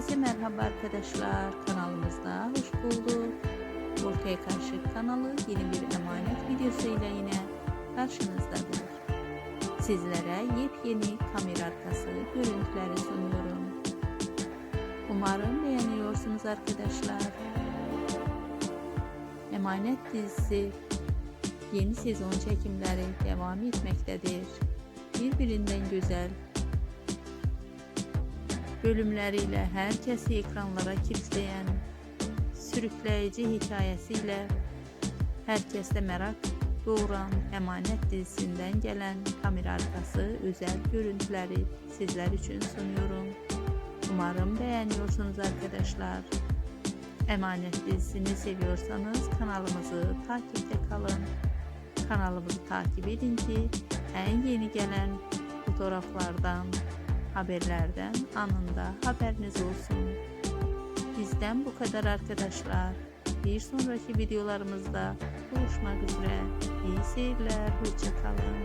Herkese merhaba arkadaşlar. Kanalımızda hoş bulduk. Ortaya Karşı kanalı yeni bir emanet videosuyla yine karşınızdadır. Sizlere yepyeni kamera arkası görüntüleri sunuyorum. Umarım beğeniyorsunuz arkadaşlar. Emanet dizisi yeni sezon çekimleri devam etmektedir. Birbirinden güzel bölümleriyle herkesi ekranlara kilitleyen sürükleyici hikayesiyle herkeste merak doğuran Emanet dizisinden gelen kamera arkası özel görüntüleri sizler için sunuyorum. Umarım beğeniyorsunuz arkadaşlar. Emanet dizisini seviyorsanız kanalımızı takipte kalın. Kanalımızı takip edin ki en yeni gelen fotoğraflardan, haberlerden anında haberiniz olsun. Bizden bu kadar arkadaşlar. Bir sonraki videolarımızda buluşmak üzere. İyi seyirler, hoşçakalın.